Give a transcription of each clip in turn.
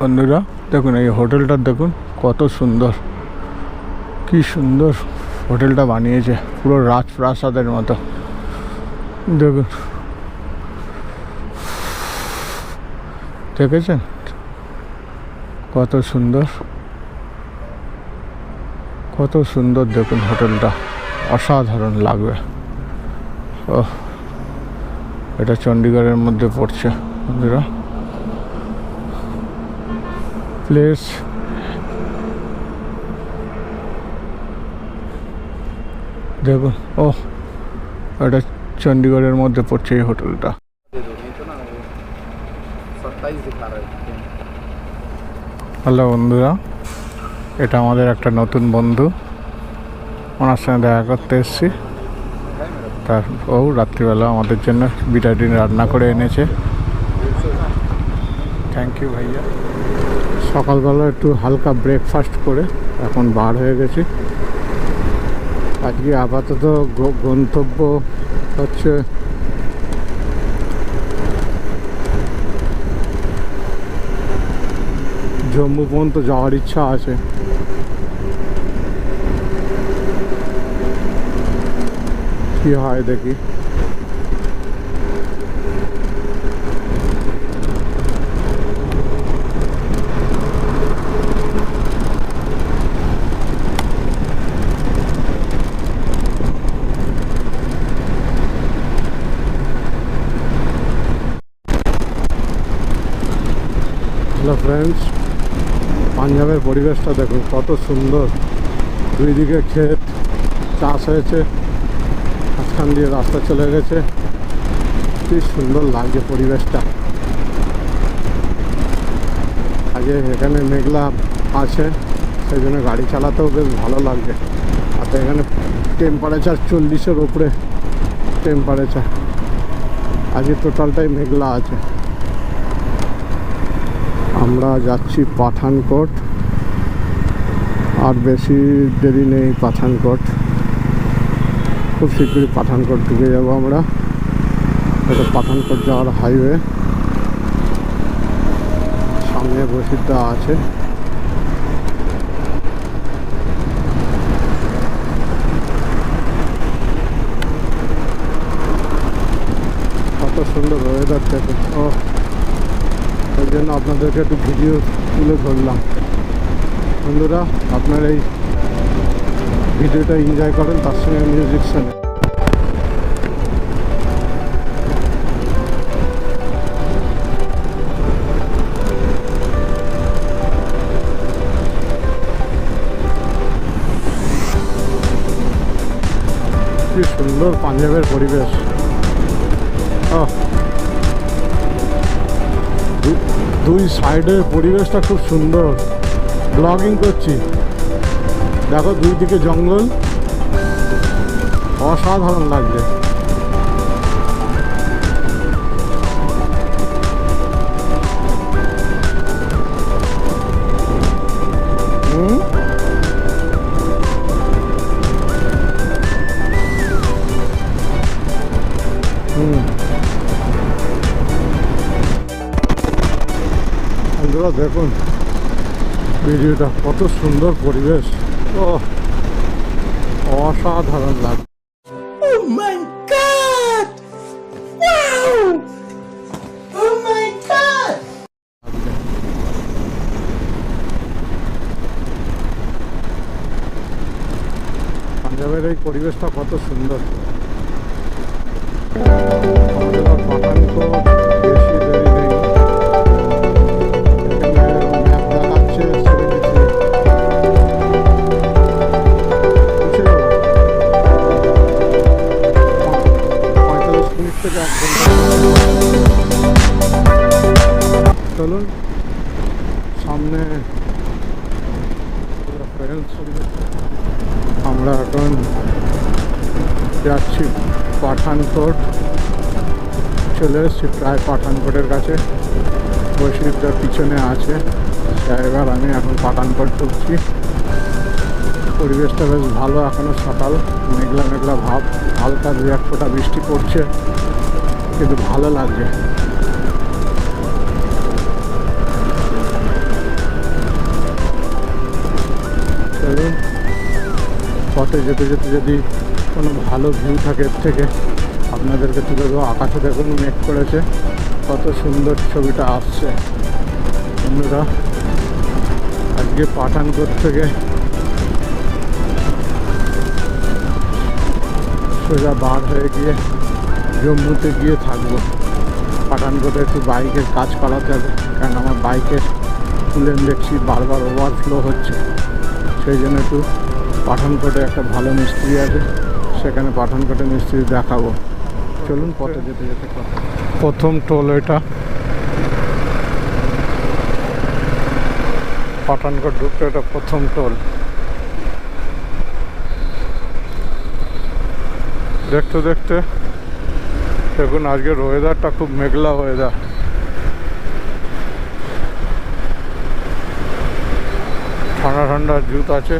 বন্ধুরা, দেখুন এই হোটেলটা, দেখুন কত সুন্দর। কি সুন্দর হোটেলটা বানিয়েছে, পুরো রাজপ্রাসাদের মতো। দেখুন। দেখেছেন? কত সুন্দর। কত সুন্দর দেখুন হোটেলটা, অসাধারণ লাগবে। ও এটা চণ্ডীগড়ের মধ্যে পড়ছে, বন্ধুরা। place দেখো ও এটা চণ্ডীগড়ের মধ্যে পড়ছে এই হোটেলটা। হ্যালো বন্ধুরা, এটা আমাদের একটা নতুন বন্ধু। ওনার সঙ্গে দেখা করতে এসেছি। তার ও রাত্রিবেলা আমাদের জন্য বিরিয়ানি রান্না করে এনেছে। থ্যাংক ইউ ভাইয়া। সকালবেলা একটু হালকা ব্রেকফাস্ট করে এখন বার হয়ে গেছি। আজকে আপাতত গন্তব্য হচ্ছে জম্মু পর্যন্ত যাওয়ার ইচ্ছা আছে। কি হয় দেখি। হ্যালো ফ্রেন্ডস পাঞ্জাবের পরিবেশটা দেখুন কত সুন্দর। দুই দিকে ক্ষেত, চাষ হয়েছে, মাঝখান দিয়ে রাস্তা চলে গেছে। কি সুন্দর লাগছে পরিবেশটা। আগে এখানে মেঘলা আছে সেই জন্য গাড়ি চালাতেও বেশ ভালো লাগছে। আর এখানে টেম্পারেচার চল্লিশের ওপরে টেম্পারেচার আজকে টোটালটাই মেঘলা আছে। আমরা যাচ্ছি পাঠানকোট, আর বেশি দেরি নেই পাঠানকোট। খুব শীঘ্রই পাঠানকোট ঢুকে যাব আমরা। এটা পাঠানকোট যাওয়ার হাইওয়ে সামনে বসিদ্ধা আছে। কত সুন্দর ওয়েদার ওই জন্য আপনাদেরকে একটু ভিডিও তুলে ধরলাম। বন্ধুরা, আপনার এই ভিডিওটা এনজয় করেন, তার সঙ্গে মিউজিক শোনেন কি সুন্দর পাঞ্জাবের পরিবেশ। আহ। দুই সাইডে পরিবেশটা খুব সুন্দর। ব্লগিং করছি। দেখো দুই দিকে জঙ্গল। অসাধারণ লাগছে। বন্ধুরা দেখুন ভিডিওটা কত সুন্দর পরিবেশ ও অসাধারণ লাগে Oh! Oh! পাঞ্জাবের এই পরিবেশটা কত সুন্দর চলে এসেছি প্রায় পাঠানকোটের কাছে। বৈশিকটার পিছনে আছে এবার আমি এখন পাঠানকোট ঢুকছি। পরিবেশটা বেশ ভালো এখনও সকাল, মেঘলা মেঘলা ভাব, হালকা দু এক ফোটা বৃষ্টি পড়ছে, কিন্তু ভালো লাগছে। পথে যেতে যেতে যদি কোনো ভালো ভিউ থাকে এর থেকে আপনাদেরকে তুলে দেবো আকাশে দেখুন মেঘ করেছে। কত সুন্দর ছবিটা আসছে। বন্ধুরা, আজকে পাঠানকোট থেকে সোজা বার হয়ে গিয়ে জম্মুতে গিয়ে থাকব। পাঠানকোটে একটু বাইকের কাজ করাতে হবে, কারণ আমার বাইকের তুলেন দেখছি বারবার ওভারফ্লো হচ্ছে। সেই জন্য একটু পাঠানকোটে একটা ভালো মিস্ত্রি আছে, সেখানে পাঠানকোটে মিস্ত্রি দেখাবো। চলুন, পথে যেতে যেতে প্রথম টোল এটা। পাঠানকোট ঢুকতে এটা প্রথম টোল। দেখতে দেখতে, দেখুন, আজকের ওয়েদারটা খুব মেঘলা ওয়েদার ঠান্ডা ঠান্ডা জুত আছে।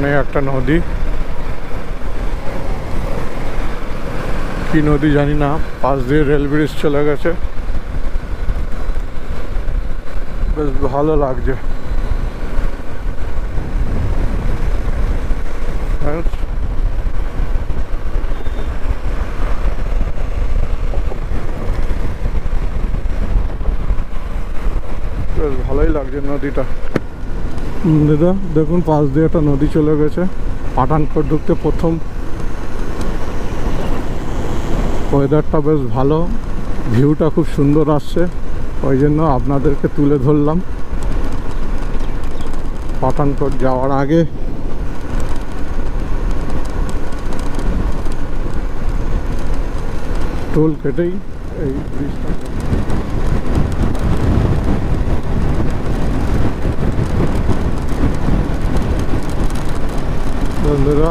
সামনে একটা নদী। কি নদী জানি না, পাশ দিয়ে রেল ব্রিজ চলে গেছে। বেশ ভালো লাগছে। বেশ ভালোই লাগছে নদীটা। দাদা, দেখুন, পাশ দিয়ে একটা নদী চলে গেছে। পাঠানকোট ঢুকতে প্রথম। ওয়েদারটা বেশ ভালো। ভিউটা খুব সুন্দর আসছে। ওই জন্য আপনাদেরকে তুলে ধরলাম। পাঠানকোট যাওয়ার আগে। টোল কেটেই এই ব্রিজটা বন্ধুরা,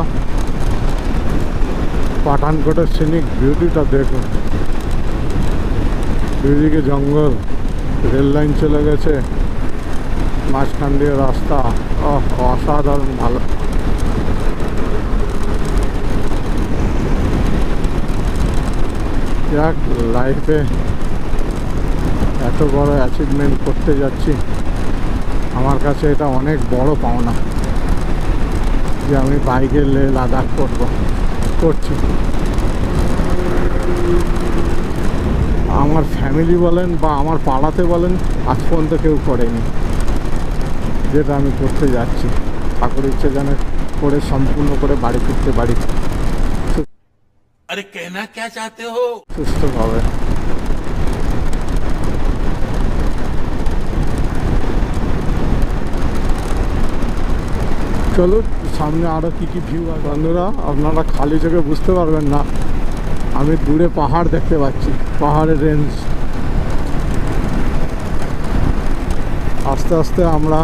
পাঠানকোটের সিনিক বিউটিটা দেখুন। দুদিকে জঙ্গল, রেল লাইন চলে গেছে, মাঝখান দিয়ে রাস্তা। অসাধারণ ভালো। যাক লাইফে এত বড় অ্যাচিভমেন্ট করতে যাচ্ছি। আমার কাছে এটা অনেক বড় পাওনা। যে আমি বাইকে লাদাখ করব। করছি। আমার ফ্যামিলি বলেন বা আমার পাড়াতে বলেন আজ পর্যন্ত কেউ করেনি। যেটা আমি করতে যাচ্ছি। ঠাকুর ইচ্ছে যেন করে সম্পূর্ণ করে বাড়ি ফিরতে পারি। আরে কেনা কে চাতে হো? সুস্থ হবে চলো, সামনে আরও কি কি ভিউ আছে। বন্ধুরা, আপনারা খালি চোখে বুঝতে পারবেন না। আমি দূরে পাহাড় দেখতে পাচ্ছি, পাহাড়ের রেঞ্জ আস্তে আস্তে আমরা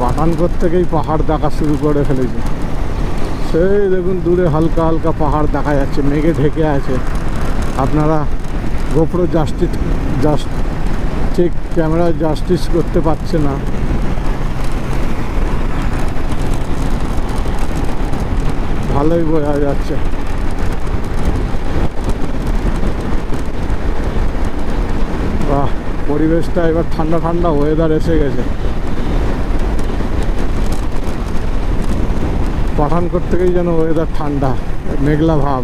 পাঠানকোট থেকেই পাহাড় দেখা শুরু করে ফেলেছি। সেই দেখুন, দূরে হালকা হালকা পাহাড় দেখা যাচ্ছে, মেঘে ঢেকে আছে। আপনারা গোপ্রো জাস্টিস জাস্ট ঠিক ক্যামেরা জাস্টিস করতে পারছে না। ভালোই বোঝা যাচ্ছে। বাহ, পরিবেশটা এবার ঠান্ডা ঠান্ডা ওয়েদার এসে গেছে। পাঠানকোট থেকেই যেন ওয়েদার ঠান্ডা, মেঘলা ভাব।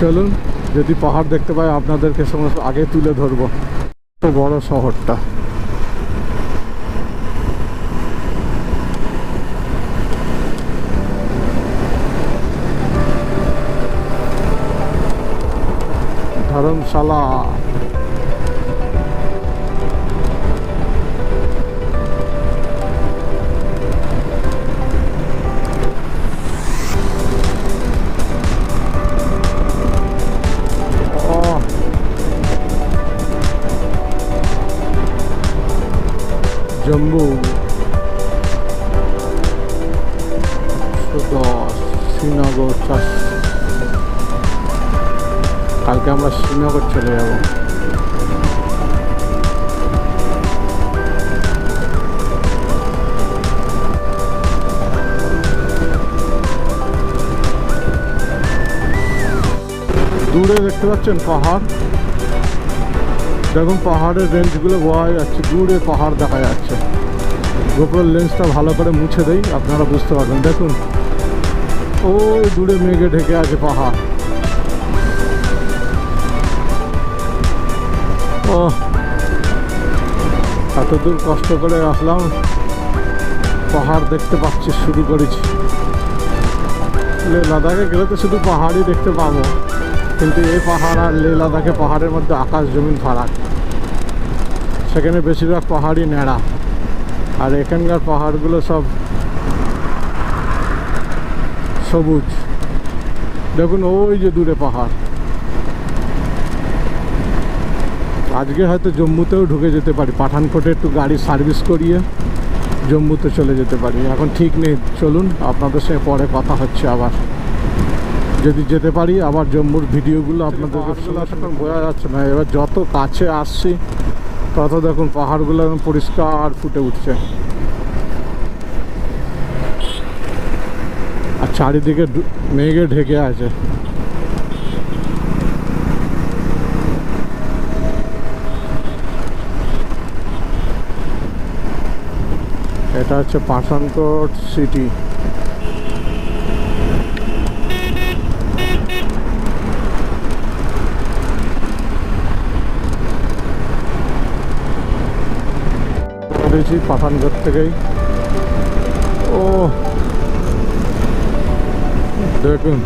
চলুন যদি পাহাড় দেখতে পাই আপনাদেরকে সমস্ত আগে তুলে ধরবো। বড় শহরটা। ধর্মশালা। জম্বু একশো দশ শ্রীনগর চারশো কালকে আমরা শ্রীনগর চলে যাব। দূরে দেখতে পাচ্ছেন পাহাড়। দেখুন, পাহাড়ের রেঞ্জগুলো বোঝা যাচ্ছে, দূরে পাহাড় দেখা যাচ্ছে। গোপ্রোর লেন্সটা ভালো করে মুছে দেই, আপনারা বুঝতে পারবেন। দেখুন, ওই দূরে মেঘে ঢেকে আছে পাহাড়। ও এত দূর কষ্ট করে আসলাম, পাহাড় দেখতে পাচ্ছি, শুরু করেছি। লে লাদাখে গেলে তো শুধু পাহাড়ই দেখতে পাবো। কিন্তু এই পাহাড় আর লে লাদাখে পাহাড়ের মধ্যে আকাশ জমিন ফারাক। সেখানে বেশিরভাগ পাহাড়ই ন্যাড়া। আর এখানকার পাহাড়গুলো সব সবুজ। দেখুন ওই যে দূরে পাহাড়। আজকে হয়তো জম্মুতেও ঢুকে যেতে পারি। পাঠানকোটে একটু গাড়ি সার্ভিস করিয়ে জম্মুতে চলে যেতে পারি। এখন ঠিক নেই। চলুন আপনাদের সঙ্গে পরে কথা হচ্ছে আবার। যদি যেতে পারি আবার জম্মুর ভিডিওগুলো আপনাদেরকে এখন বোঝা যাচ্ছে না। এবার যত কাছে আসছি তত দেখুন পাহাড়গুলো একদম পরিষ্কার ফুটে উঠছে। আর চারিদিকে মেঘে ঢেকে আছে। এটা হচ্ছে পাঠানকোট সিটি। বেরিয়েছি পাঠানকোট থেকেই। ও, দেখুন।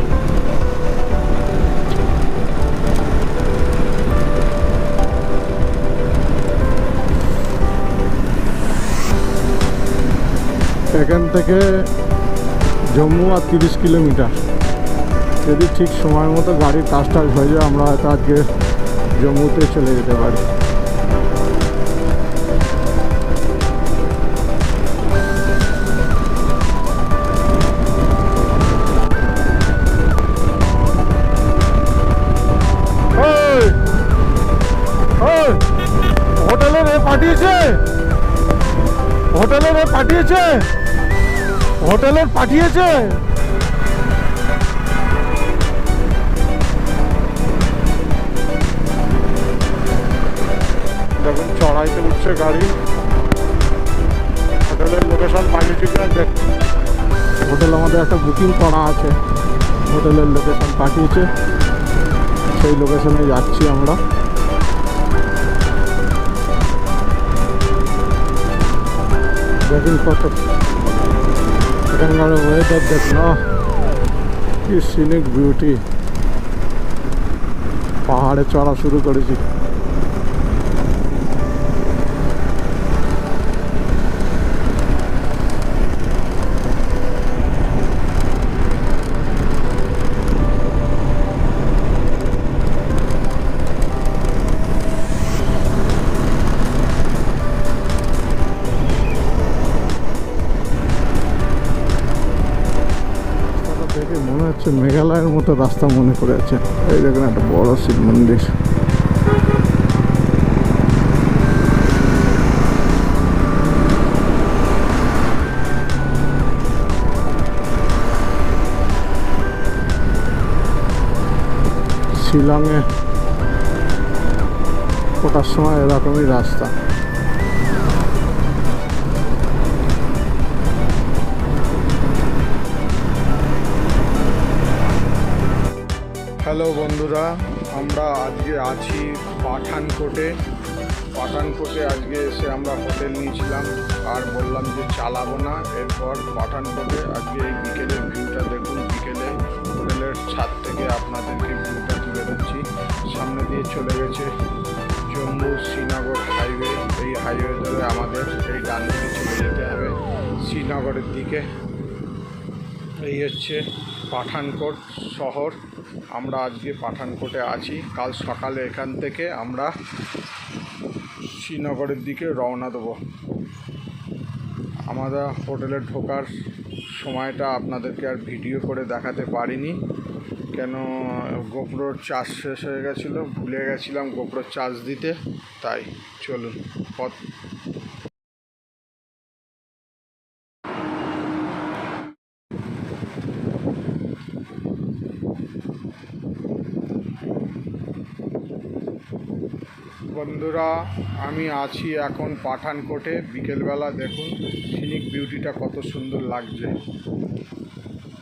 এখান থেকে জম্মু আর তিরিশ কিলোমিটার। যদি ঠিক সময় মতো গাড়ির কাজ টাজ হয়ে যায়, আমরা হয়তো আজকে জম্মুতে চলে যেতে পারি। হোটেলের পাঠিয়েছে। হোটেলের পাঠিয়েছে। দেখুন, চড়াইতে উঠছে গাড়ি। হোটেলের লোকেশন পাঠিয়েছে হোটেল আমাদের একটা বুকিং করা আছে। হোটেলের লোকেশন পাঠিয়েছে। সেই লোকেশনে যাচ্ছি আমরা। দেখুন কত। এখানকার ওয়েদার দেখুন কি সিনিক বিউটি পাহাড়ে চড়া শুরু করেছি। মেঘালয়ের মতো রাস্তা মনে করে আছে। এই দেখুন একটা বড় শিব মন্দির। শিলংয়ে ওঠার সময় এরকমই রাস্তা। হ্যালো বন্ধুরা, আমরা আজকে আছি পাঠানকোটে। পাঠানকোটে আজকে এসে আমরা হোটেল নিয়েছিলাম আর বললাম যে চালাবো না। এরপর পাঠানকোটে আজকে এই বিকেলের ভিউটা দেখুন। বিকেলে হোটেলের ছাদ থেকে আপনাদেরকে ভিউটা তুলে ধরছি। সামনে দিয়ে চলে গেছে জম্মু শ্রীনগর হাইওয়ে। এই হাইওয়ে ধরে আমাদের এই ডান দিকে চলে যেতে হবে। শ্রীনগরের দিকে। এই হচ্ছে পাঠানকোট শহর। আমরা আজকে পাঠানকোটে আছি। কাল সকালে এখান থেকে আমরা শ্রীনগরের দিকে রওনা দেবো। আমরা হোটেলে ঢোকার সময়টা আপনাদেরকে আর ভিডিও করে দেখাতে পারিনি। কেন, গোপ্রোর চার্জ শেষ হয়ে গেছিল, ভুলে গেছিলাম গোপ্রোর চার্জ দিতে। তাই, চলুন, পথ বন্ধুরা আমি আছি এখন পাঠানকোটে। বিকেলবেলা দেখুন সিনিক বিউটিটা কত সুন্দর লাগছে।